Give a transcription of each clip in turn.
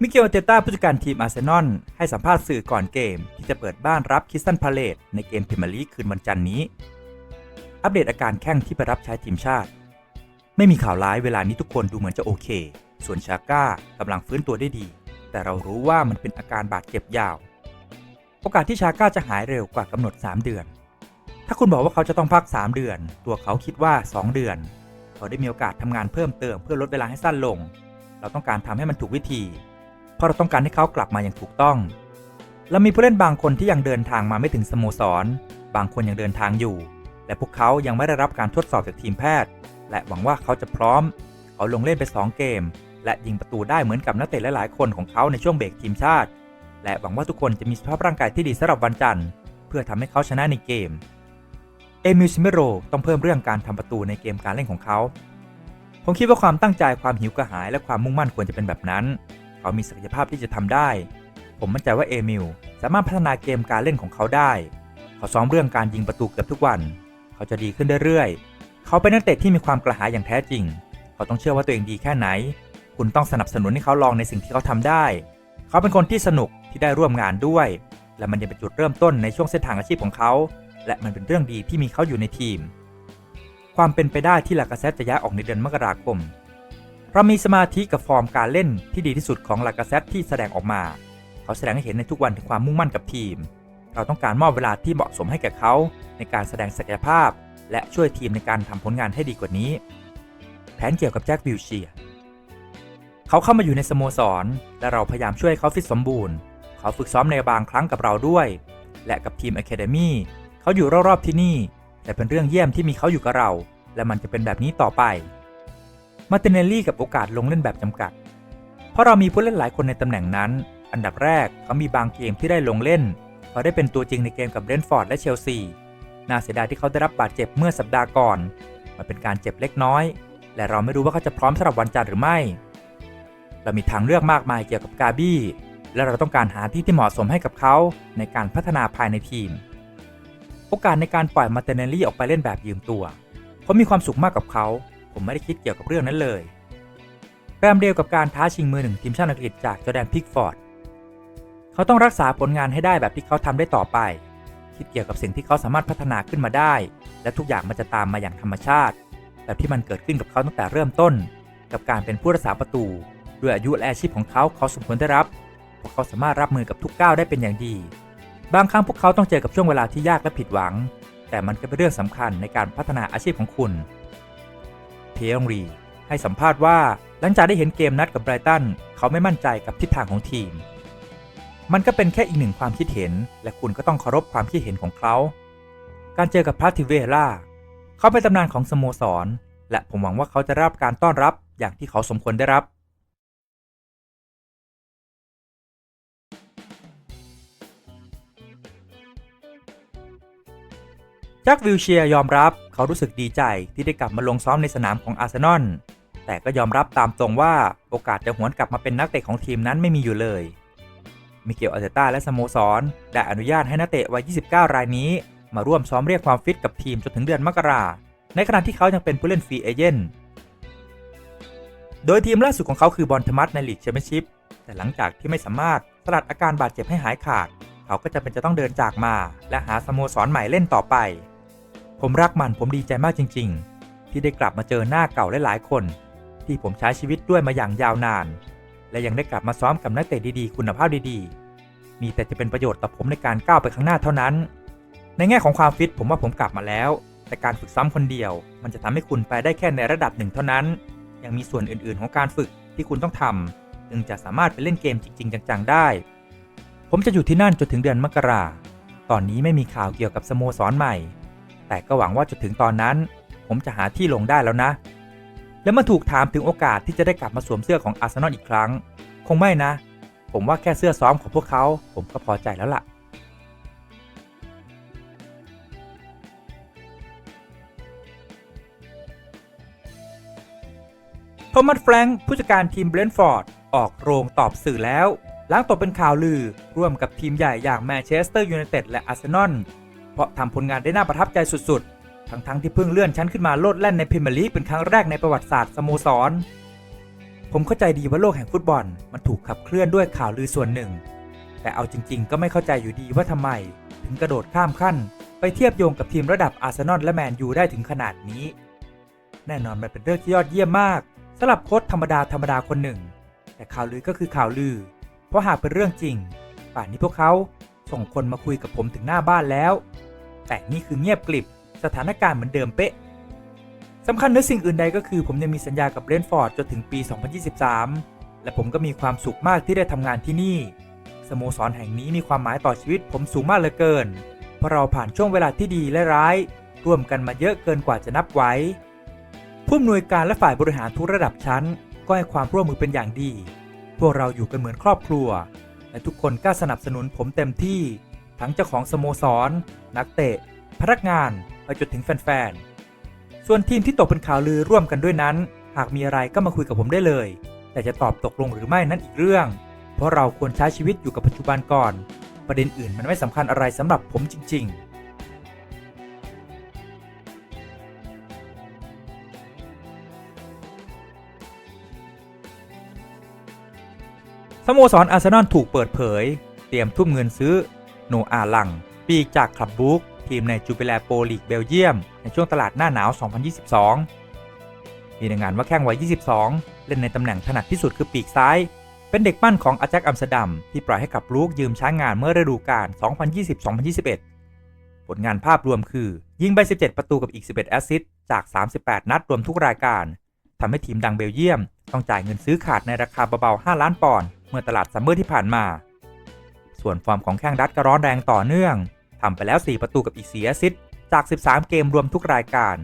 มิเกลเตต้าผู้จัดการทีมอาร์เซนอลให้สัมภาษณ์สื่อก่อนเกม ที่จะเปิดบ้านรับคิสตันพาเลตในเกมพรีเมียร์ลีกคืนวันจันทร์นี้ อัปเดตอาการแข้งที่ไปรับใช้ทีมชาติ ไม่มีข่าวร้ายเวลานี้ทุกคนดูเหมือนจะโอเค ส่วนชาก้ากำลังฟื้นตัวได้ดี แต่เรารู้ว่ามันเป็นอาการบาดเจ็บยาว โอกาสที่ชาก้าจะหายเร็วกว่ากำหนด 3 เดือน ถ้าคุณบอกว่าเขาจะต้องพัก 3 เดือน ตัวเขาคิดว่า 2 เดือน เขาได้มีโอกาสทำงานเพิ่มเติมเพื่อลดเวลาให้สั้นลง เราต้องการทำให้มันถูกวิธี ราะเราต้องการให้เขากลับมาอย่างถูกต้อง และมีผู้เล่นบางคนที่ยังเดินทางมาไม่ถึงสโมสร บางคนยังเดินทางอยู่ และพวกเขายังไม่ได้รับการทดสอบจากทีมแพทย์ และหวังว่าเขาจะพร้อม เขาลงเล่นไป 2 เกม และยิงประตูได้เหมือนกับนักเตะหลายๆ คนของเขาในช่วงเบรกทีมชาติ และหวังว่าทุกคนจะมีสภาพร่างกายที่ดีสำหรับวันจันทร์เพื่อทำให้เขาชนะในเกม เอมิลซิเมโรต้องเพิ่มเรื่องการทำประตูในเกมการเล่นของเขา ผมคิดว่าความตั้งใจความหิวกระหายและความมุ่งมั่นควรจะเป็นแบบนั้น เขามีศักยภาพที่จะทำได้ ผมมั่นใจว่าเอมิลสามารถพัฒนาเกมการเล่นของเขาได้ เขาซ้อมเรื่องการยิงประตูเกือบทุกวัน เขาจะดีขึ้นเรื่อยๆ เขาเป็นนักเตะที่มีความกระหายอย่างแท้จริง เขาต้องเชื่อว่าตัวเองดีแค่ไหน คุณต้องสนับสนุนให้เขาลองในสิ่งที่เขาทำได้ เขาเป็นคนที่สนุกที่ได้ร่วมงานด้วย และมันยังเป็นจุดเริ่มต้นในช่วงเส้นทางอาชีพของเขา และมันเป็นเรื่องดีที่มีเขาอยู่ในทีม ความเป็นไปได้ที่ลากาเซตจะย้ายออกในเดือนมกราคม เรามีสมาธิกับฟอร์มการเล่นที่ดีที่สุดของลากาเซตที่แสดงออกมา เขาแสดงให้เห็นในทุกวันถึงความมุ่งมั่นกับทีม เราต้องการมอบเวลาที่เหมาะสมให้แก่เขา ในการแสดงศักยภาพ และช่วยทีมในการทำผลงานให้ดีกว่านี้ แผนเกี่ยวกับแจ็ควิลเชียเขาเข้ามาอยู่ในสโมสร และเราพยายามช่วยให้เขาฟิตสมบูรณ์ เขาฝึกซ้อมในบางครั้งกับเราด้วย และกับทีม Academy เขาอยู่รอบๆที่นี่ แต่เป็นเรื่องเยี่ยมที่มีเขาอยู่กับเรา และมันจะเป็นแบบนี้ต่อไป มาติเนลลี่กับโอกาสลงเล่นแบบจำกัด เพราะเรามีผู้เล่นหลายคนในตำแหน่งนั้น อันดับแรกเขามีบางเกมที่ได้ลงเล่นเขาได้เป็นตัวจริงในเกมกับเบรนฟอร์ดและเชลซี น่าเสียดายที่เขาได้รับบาดเจ็บเมื่อสัปดาห์ก่อน มันเป็นการเจ็บเล็กน้อย และเราไม่รู้ว่าเขาจะพร้อมสำหรับวันจันทร์หรือไม่ เรามีทางเลือกมากมายเกี่ยวกับกาบี้ และเราต้องการหาที่ที่เหมาะสมให้กับเขาในการพัฒนาภายในทีม โอกาสในการปล่อยมาเตเนลลี่ออกไปเล่นแบบยืมตัว ผมมีความสุขมากกับเขา ผมไม่ได้คิดเกี่ยวกับเรื่องนั้นเลยแรมเดียวกับการท้าชิงมือหนึ่งทีมชาติอังกฤษจากจอแดนพิกฟอร์ด เขาต้องรักษาผลงานให้ได้แบบที่เขาทำได้ต่อไป คิดเกี่ยวกับสิ่งที่เขาสามารถพัฒนาขึ้นมาได้ และทุกอย่างมันจะตามมาอย่างธรรมชาติ แบบที่มันเกิดขึ้นกับเขาตั้งแต่เริ่มต้น กับการเป็นผู้รักษาประตูด้วยอายุและอาชีพของเขาเขาสมควรได้รับเพราะเขาสามารถรับมือกับทุกก้าวได้เป็นอย่างดี บางครั้งพวกเขาต้องเจอกับช่วงเวลาที่ยากและผิดหวัง แต่มันก็เป็นเรื่องสำคัญในการพัฒนาอาชีพของคุณ เพียงรี ให้สัมภาษณ์ว่าหลังจากได้เห็นเกมนัดกับไบรตัน เขาไม่มั่นใจกับทิศทางของทีม มันก็เป็นแค่อีกหนึ่งความคิดเห็น และคุณก็ต้องเคารพความคิดเห็นของเขา การเจอกับพาติเวล่า เขาเป็นตำนานของสโมสร และผมหวังว่าเขาจะรับการต้อนรับอย่างที่เขาสมควรได้รับ จ็ควิลเชียยอมรับเขารู้สึกดีใจที่ได้กลับมาลงซ้อมในสนามของอาร์เซนอลแต่ก็ยอมรับตามตรงว่าโอกาสจะหวนกลับมาเป็นนักเตะของทีมนั้นไม่มีอยู่เลย มิเกลอาร์เตต้าและสโมสรได้อนุญาตให้นักเตะวัย 29 รายนี้ มาร่วมซ้อมเรียกความฟิตกับทีมจนถึงเดือนมกราในขณะที่เขายังเป็นผู้เล่นฟรีเอเจนต์โดยทีมล่าสุดของเขาคือบอลธมัสในลีกแชมเปี้ยนชิพแต่หลังจากที่ไม่สามารถสลัดอาการบาดเจ็บให้หายขาด เขาก็จะเป็นจะต้องเดินจากมา และหาสโมสรใหม่เล่นต่อไป ผมรักมันผมดีใจมากจริง ๆ ที่ได้กลับมาเจอหน้าเก่าหลายๆคน ที่ผมใช้ชีวิตด้วยมาอย่างยาวนาน และยังได้กลับมาซ้อมกับนักเตะดีๆ คุณภาพดีๆ มีแต่จะเป็นประโยชน์ต่อผมในการก้าวไปข้างหน้าเท่านั้น ในแง่ของความฟิตผมว่าผมกลับมาแล้ว แต่การฝึกซ้ำคนเดียว มันจะทำให้คุณไปได้แค่ในระดับหนึ่งเท่านั้น ยังมีส่วนอื่นๆ ของการฝึกที่คุณต้องทำจึงจะสามารถไปเล่นเกมจริง ๆ จังๆ ได้ ผมจะอยู่ที่นั่นจนถึงเดือนมกราตอนนี้ไม่มีข่าวเกี่ยวกับสโมสรใหม่ แต่ก็หวังว่าจนถึงตอนนั้น ผมจะหาที่ลงได้แล้วนะ และเมื่อถูกถามถึงโอกาสที่จะได้กลับมาสวมเสื้อของอาร์เซนอลอีกครั้ง คงไม่นะ ผมว่าแค่เสื้อซ้อมของพวกเขาผมก็พอใจแล้วล่ะโทมัสแฟรงค์ผู้จัดการทีมเบรนท์ฟอร์ด ออกโรงตอบสื่อแล้ว หลังตกเป็นข่าวลือ ร่วมกับทีมใหญ่อย่างแมนเชสเตอร์ยูไนเต็ดและอาร์เซนอล เพราะทำผลงานได้น่าประทับใจสุดๆ ทั้งๆทที่เพิ่งเลื่อนชั้นขึ้นมาโลดแล่นในพรีเมียร์ลีกเป็นครั้งแรกในประวัติศาสตร์สโมสร ผมเข้าใจดีว่าโลกแห่งฟุตบอล มันถูกขับเคลื่อนด้วยข่าวลือส่วนหนึ่ง แต่เอาจริง ๆ ก็ไม่เข้าใจอยู่ดีว่าทำไม ถึงกระโดดข้ามขั้น ไปเทียบโยงกับทีมระดับอาร์เซนอลและแมนยูได้ถึงขนาดนี้ แน่นอนมันเป็นเรื่องที่ยอดเยี่ยมมากสำหรับโค้ชธรรมดาธรรมดาคนหนึ่ง แต่ข่าวลือก็คือข่าวลือ เพราะหากเป็นเรื่องจริง ป่านนี้พวกเขาส่งคนมาคุยกับผมถึงหน้าบ้านแล้ว แต่นี่คือเงียบกลิบ สถานการณ์เหมือนเดิมเป๊ะสำคัญเนือสิ่งอื่นใดก็คือผมยังมีสัญญากับเบรนฟอร์ดจนถึงปี 2023 และผมก็มีความสุขมากที่ได้ทำงานที่นี่ สโมสรแห่งนี้มีความหมายต่อชีวิตผมสูงมากเหลือเกิน เพราะเราผ่านช่วงเวลาที่ดีและร้าย ร่วมกันมาเยอะเกินกว่าจะนับไว้ ผู้อำนวยการและฝ่ายบริหารทุกระดับชั้น ก็ให้ความร่วมมือเป็นอย่างดี พวกเราอยู่กันเหมือนครอบครัว และทุกคนกล้าสนับสนุนผมเต็มที่ ทั้งเจ้าของสโมสร นักเตะ พนักงานไปจนถึงแฟนๆ ส่วนทีมที่ตกเป็นข่าวลือร่วมกันด้วยนั้น หากมีอะไรก็มาคุยกับผมได้เลย แต่จะตอบตกลงหรือไม่นั้นอีกเรื่อง เพราะเราควรใช้ชีวิตอยู่กับปัจจุบันก่อน ประเด็นอื่นมันไม่สำคัญอะไรสำหรับผมจริง ๆสโมสรอาร์เซนอลถูกเปิดเผย เตรียมทุ่มเงินซื้อ โนอาลัง ปีกจากคลับบุ๊กทีมในจูเปแลโปลีกเบลเยียม ในช่วงตลาดหน้าหนาว 2022 มีรายงานว่าแข้งวัย 22 เล่นในตำแหน่งถนัดที่สุดคือปีกซ้าย เป็นเด็กปั้นของอาแจ็คอัมสเตอร์ดัมที่ปล่อยให้กับลูกยืมใช้งานเมื่อฤดูกาล 2020-2021 ผลงานภาพรวมคือ ยิงไป 17 ประตูกับอีก 11 แอสซิสต์จาก 38 นัดรวมทุกรายการทำให้ทีมดังเบลเยียม ต้องจ่ายเงินซื้อขาดในราคาเบาๆ 5 ล้านปอนด์เมื่อตลาดซัมเมอร์ที่ผ่านมา ส่วนฟอร์มของแข้งดัตก็ร้อนแรงต่อเนื่องทำไปแล้ว 4 ประตูกับอีก4แอสซิสต์จาก 13 เกมรวมทุกรายการ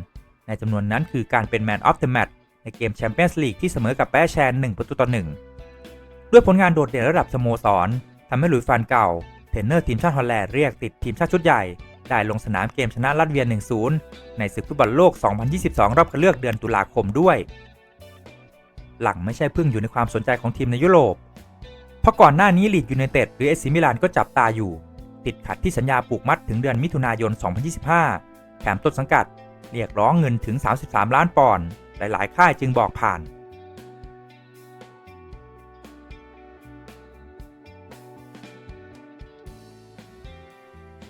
ในจำนวนนั้นคือการเป็นแมนออฟเดอะแมตช์ในเกมแชมเปี้ยนส์ลีกที่เสมอกับแปแชน 1 ประตูต่อ 1 ด้วยผลงานโดดเด่นระดับสโมสรทำให้หลุยส์ฟานเก่าเทรนเนอร์ทีมชาติฮอลแลนด์เรียกติดทีมชาติชุดใหญ่ ได้ลงสนามเกมชนะลัตเวีย 1-0 ในศึกฟุตบอลโลก 2022 รอบคัดเลือกเดือนตุลาคมด้วย หลังไม่ใช่เพิ่งอยู่ในความสนใจของทีมในยุโรป เพราะก่อนหน้านี้ลีดยูไนเต็ดหรือเอซิมิลานก็จับตาอยู่ ติดขัดที่สัญญาปลูกมัดถึงเดือนมิถุนายน 2025 แถมต้นสังกัด เรียกร้องเงินถึง 33 ล้านปอนด์หลาย ๆ ค่ายจึงบอกผ่าน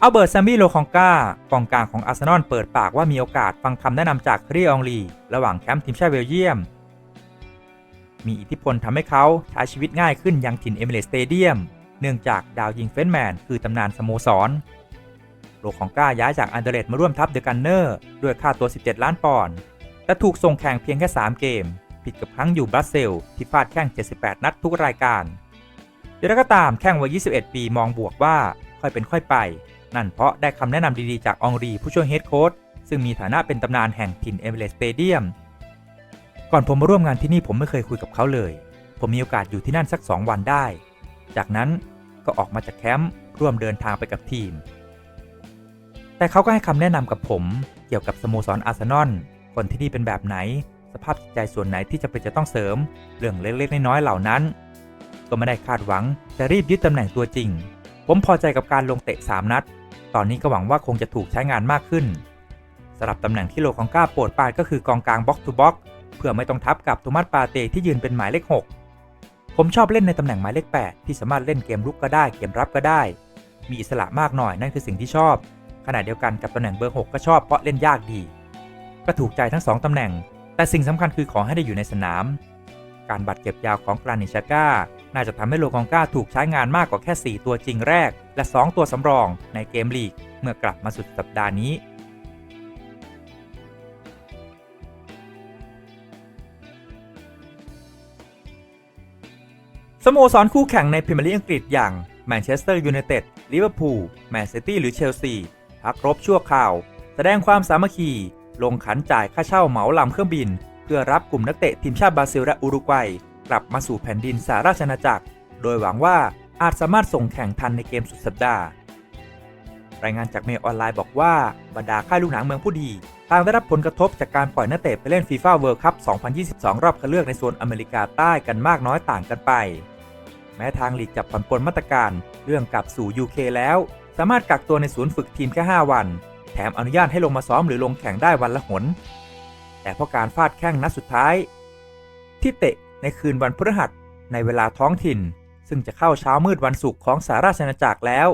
อัลเบิร์ตซมมี่โลคองกากองกลางของอาร์เซนอลเปิดปากว่ามีโอกาสฟังคำแนะนำจากครีอองลี ระหว่างแคมป์ทีมชาติเบลเยียม มีอิทธิพลทำให้เขาใช้ชีวิตง่ายขึ้นยังถิ่นเอมิเรสสเตเดียมเนื่องจากดาวยิงเฟนแมนคือตำนานสโมสรโลของก้าย้ายจากอันเดอร์เลตมาร่วมทัพเดอะกันเนอร์ด้วยค่าตัว 17 ล้านปอนด์แต่ถูกส่งแข่งเพียงแค่ 3 เกม ผิดกับครั้งอยู่บรัสเซลส์ที่ฟาดแข่ง78 นัดทุกรายการอย่างไรก็ตามแข่งวัย 21 ปีมองบวกว่าค่อยเป็นค่อยไป นั่นเพราะได้คำแนะนำดีๆจากองรีผู้ช่วยเฮดโค้ชซึ่งมีฐานะเป็นตำนานแห่งถิ่นเอเมเรสสเตเดียม ก่อนผมมาร่วมงานที่นี่ผมไม่เคยคุยกับเขาเลย ผมมีโอกาสอยู่ที่นั่นสัก2วันได้ จากนั้นก็ออกมาจากแคมป์ร่วมเดินทางไปกับทีม แต่เขาก็ให้คำแนะนำกับผมเกี่ยวกับสโมสรอาร์เซนอลคนที่นี่เป็นแบบไหน สภาพจิตใจส่วนไหนที่จะเป็นจะต้องเสริม เรื่องเล็กๆน้อยๆเหล่านั้น ก็ไม่ได้คาดหวังจะรีบยึดตำแหน่งตัวจริง ผมพอใจกับการลงเตะ 3 นัด ตอนนี้ก็หวังว่าคงจะถูกใช้งานมากขึ้นสำหรับตำแหน่งที่โลของก้าโปรดปานก็คือกองกลางบ็อกทูบ็อก เพื่อไม่ต้องทับกับโทมัสปาเตที่ยืนเป็นหมายเลข 6 ผมชอบเล่นในตำแหน่งหมายเลข 8 ที่สามารถเล่นเกมรุกก็ได้เกมรับก็ได้ มีอิสระมากหน่อยนั่นคือสิ่งที่ชอบ ขณะเดียวกันกับตำแหน่งเบอร์ 6 ก็ชอบเพราะเล่นยากดี ก็ถูกใจทั้ง 2ตำแหน่ง แต่สิ่งสำคัญคือขอให้ได้อยู่ในสนาม การบาดเจ็บยาวของกรานิชาก้าน่าจะทำให้โลกองก้าถูกใช้งานมากกว่าแค่ 4 ตัวจริงแรก และ 2 ตัวสำรองในเกมลีก เมื่อกลับมาสุดสัปดาห์นี้ สโมสรคู่แข่งในพรีเมียร์ลีกอังกฤษอย่างแมนเชสเตอร์ยูไนเต็ด ลิเวอร์พูล แมนซิตี้หรือเชลซี พักรบชั่วคราว แสดงความสามัคคี ลงขันจ่ายค่าเช่าเหมาลำเครื่องบิน เพื่อรับกลุ่มนักเตะทีมชาติบราซิลและอุรุกวัย กลับมาสู่แผ่นดินสหราชอาณาจักร โดยหวังว่าอาจสามารถส่งแข่งทันในเกมสุดสัปดาห์ รายงานจากเมลออนไลน์บอกว่าบรรดาค่ายลูกหนังเมืองผู้ดีต่างได้รับผลกระทบจากการปล่อยนักเตะไปเล่นฟีฟ่าเวิลด์คัพ 2022 รอบคัดเลือกในโซนอเมริกาใต้กันมากน้อยต่างกันไป แม้ทางลีกจับผ่อนปลนมาตรการเรื่องกลับสู่ UK แล้ว สามารถกักตัวในศูนย์ฝึกทีมแค่ 5 วัน แถมอนุญาตให้ลงมาซ้อมหรือลงแข่งได้วันละหน แต่เพราะการฟาดแข้งนัดสุดท้าย ที่เตะในคืนวันพฤหัสในเวลาท้องถิ่น ซึ่งจะเข้าเช้ามืดวันศุกร์ของสหราชอาณาจักรแล้ว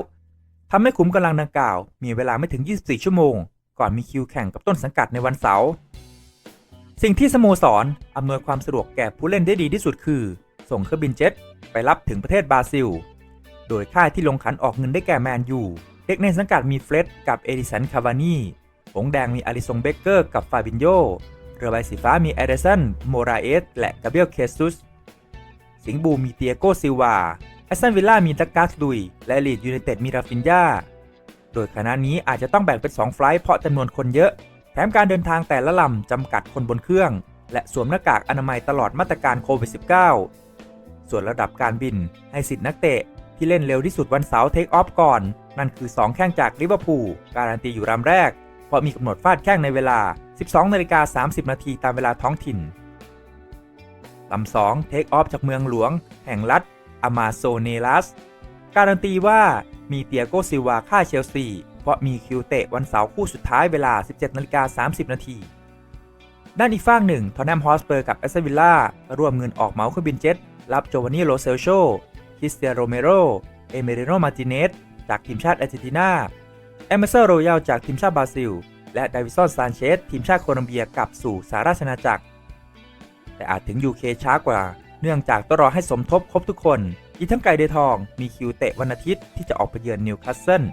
ทำให้ขุมกำลังดังกล่าว มีเวลาไม่ถึง 24 ชั่วโมง ก่อนมีคิวแข่งกับต้นสังกัดในวันเสาร์สิ่งที่สโมสรอำนวยความสะดวกแก่ผู้เล่นได้ดีที่สุดคือ ส่งเครื่องบินเจ็ต ไปรับถึงประเทศบราซิล โดยค่ายที่ลงขันออกเงินได้แก่แมนยูเด็กในสังกัดมีเฟรดกับเอดิสันคาวานีหงแดงมีอาริซงเบเกอร์กับฟาบินโยเรือใบสีฟ้ามีเอเดสันโมราเอสและกาเบรียลเคซุส สิงบูมีเตียโกซิวาแอสตันวิลล่ามีดักกัสลุย และลีดยูไนเต็ดมีราฟินยาโดยคณะนี้อาจจะต้องแบ่งเป็น 2 ไฟล์เพราะจำนวนคนเยอะ แถมการเดินทางแต่ละลำจำกัดคนบนเครื่อง และสวมหน้ากากอนามัยตลอดมาตรการโควิด -19 ส่วนระดับการบินให้สิทธินักเตะ ที่เล่นเร็วที่สุดวันเสาร์เทคออฟก่อน นั่นคือ 2 แข้งจากลิเวอร์พูลการันตีอยู่ลำแรก เพราะมีกำหนดฟาดแข้งในเวลา 12นาฬิกา30 นาทีตามเวลาท้องถิ่นลำสองเทคออฟจากเมืองหลวง แห่งรัฐอามาโซเนลัส การันตีว่ามีเตียโกซิวาค่าเชลซี เพราะมีคิวเตะวันเสาร์คู่สุดท้ายเวลา 17นาฬิกา30 นาทีด้านอีกฝั่งหนึ่งทอนแนมฮอสเปอร์กับแอสตันวิลล่าร่วมเงินออกเหมาเครื่องบินเจ็ต รับโจวานี่โรเซลโชคริสเตียโรเมโร เอเมริโนมาติเนสจากทีมชาติอาร์เจนตินาเอเมเซอร์โรยัลจากทีมชาติบราซิล และดาวิสันซานเชสทีมชาติโคลอมเบียกลับสู่สหราชอาณาจักร แต่อาจถึง UK ช้ากว่า เนื่องจากต้องรอให้สมทบครบทุกคน อีกทั้งไก่เดทองมีคิวเตะวันอาทิตย์ที่จะออกไปเยือนนิวคาสเซิล